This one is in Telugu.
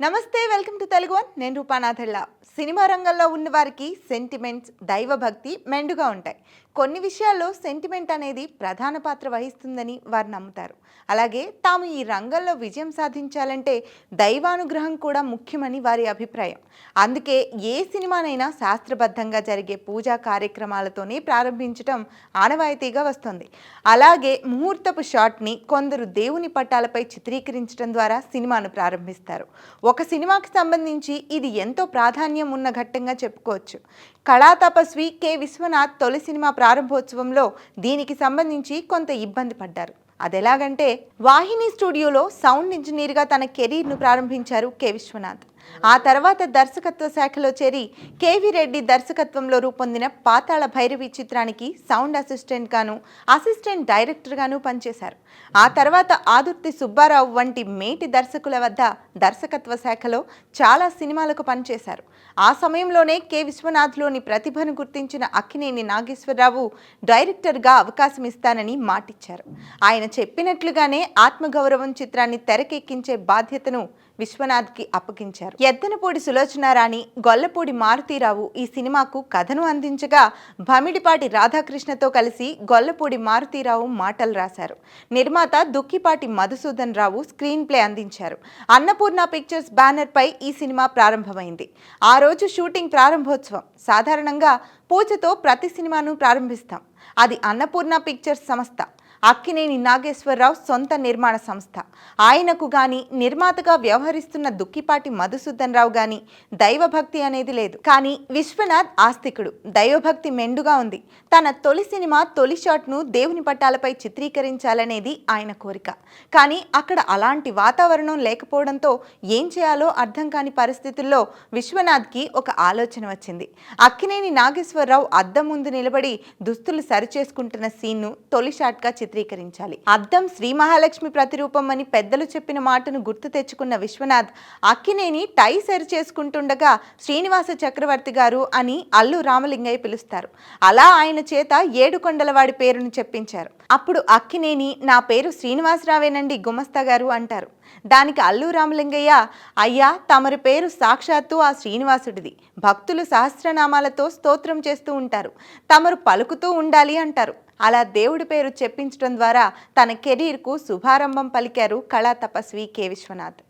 నమస్తే వెల్కమ్ టు తెలుగు వన్. నేను రూపానాథళ్ళ సినిమా రంగంలో ఉన్న వారికి సెంటిమెంట్స్ దైవభక్తి మెండుగా ఉంటాయి. కొన్ని విషయాల్లో సెంటిమెంట్ అనేది ప్రధాన పాత్ర వహిస్తుందని వారు నమ్ముతారు. అలాగే తాము ఈ రంగంలో విజయం సాధించాలంటే దైవానుగ్రహం కూడా ముఖ్యమని వారి అభిప్రాయం. అందుకే ఏ సినిమానైనా శాస్త్రబద్ధంగా జరిగే పూజా కార్యక్రమాలతోనే ప్రారంభించడం ఆనవాయితీగా వస్తుంది. అలాగే ముహూర్తపు షాట్ని కొందరు దేవుని పట్టాలపై చిత్రీకరించడం ద్వారా సినిమాను ప్రారంభిస్తారు. ఒక సినిమాకి సంబంధించి ఇది ఎంతో ప్రాధాన్యం ఉన్న ఘట్టంగా చెప్పుకోవచ్చు. కళా తపస్వి కె. విశ్వనాథ్ తొలి సినిమా ప్రారంభోత్సవంలో దీనికి సంబంధించి కొంత ఇబ్బంది పడ్డారు. అదెలాగంటే వాహిని స్టూడియోలో సౌండ్ ఇంజనీర్గా తన కెరీర్ను ప్రారంభించారు కె. విశ్వనాథ్. ఆ తర్వాత దర్శకత్వ శాఖలో చేరి కేవీ రెడ్డి దర్శకత్వంలో రూపొందిన పాతాళ భైరవి చిత్రానికి సౌండ్ అసిస్టెంట్ గాను అసిస్టెంట్ డైరెక్టర్ గాను పనిచేశారు. ఆ తర్వాత ఆదుర్తి సుబ్బారావు వంటి మేటి దర్శకుల వద్ద దర్శకత్వ శాఖలో చాలా సినిమాలకు పనిచేశారు. ఆ సమయంలోనే కె విశ్వనాథ్లోని ప్రతిభను గుర్తించిన అక్కినేని నాగేశ్వరరావు డైరెక్టర్గా అవకాశం ఇస్తానని మాటిచ్చారు. ఆయన చెప్పినట్లుగానే ఆత్మగౌరవం చిత్రాన్ని తెరకెక్కించే బాధ్యతను విశ్వనాథ్కి అప్పగించారు. ఎద్దనపూడి సులోచనారాణి గొల్లపూడి మారుతీరావు ఈ సినిమాకు కథను అందించగా భమిడిపాటి రాధాకృష్ణతో కలిసి గొల్లపూడి మారుతీరావు మాటలు రాశారు. నిర్మాత దుక్కిపాటి మధుసూదన్ రావు స్క్రీన్ ప్లే అందించారు. అన్నపూర్ణ పిక్చర్స్ బ్యానర్ పై ఈ సినిమా ప్రారంభమైంది. ఆ రోజు షూటింగ్ ప్రారంభోత్సవం. సాధారణంగా పూజతో ప్రతి సినిమాను ప్రారంభిస్తాం. అది అన్నపూర్ణ పిక్చర్స్ సంస్థ. అక్కినేని నాగేశ్వరరావు సొంత నిర్మాణ సంస్థ. ఆయనకు గాని నిర్మాతగా వ్యవహరిస్తున్న దుక్కిపాటి మధుసూదన్ రావు గాని దైవభక్తి అనేది లేదు. కానీ విశ్వనాథ్ ఆస్తికుడు. దైవభక్తి మెండుగా ఉంది. తన తొలి సినిమా తొలి షాట్ను దేవుని పట్టాలపై చిత్రీకరించాలనేది ఆయన కోరిక. కానీ అక్కడ అలాంటి వాతావరణం లేకపోవడంతో ఏం చేయాలో అర్థం కాని పరిస్థితుల్లో విశ్వనాథ్కి ఒక ఆలోచన వచ్చింది. అక్కినేని నాగేశ్వరరావు అద్దం ముందు నిలబడి దుస్తులు సరిచేసుకుంటున్న సీన్ను తొలి షాట్గా చిత్రీకరించాలి. అద్దం శ్రీ మహాలక్ష్మి ప్రతిరూపం అని పెద్దలు చెప్పిన మాటను గుర్తు తెచ్చుకున్న విశ్వనాథ్ అక్కినేని టై సరి చేసుకుంటుండగా శ్రీనివాస చక్రవర్తి గారు అని అల్లు రామలింగయ్య పిలుస్తారు. అలా ఆయన చేత ఏడుకొండలవాడి పేరును చెప్పించారు. అప్పుడు అక్కినేని నా పేరు శ్రీనివాసరావేనండి గుమస్తా గారు అంటారు. దానికి అల్లు రామలింగయ్య అయ్యా తమరి పేరు సాక్షాత్తు ఆ శ్రీనివాసుడిది. భక్తులు సహస్రనామాలతో స్తోత్రం చేస్తూ ఉంటారు. తమరు పలుకుతూ ఉండాలి అంటారు. అలా దేవుడి పేరు చెప్పించడం ద్వారా తన కెరీర్కు శుభారంభం పలికారు కళా తపస్వి కె. విశ్వనాథ్.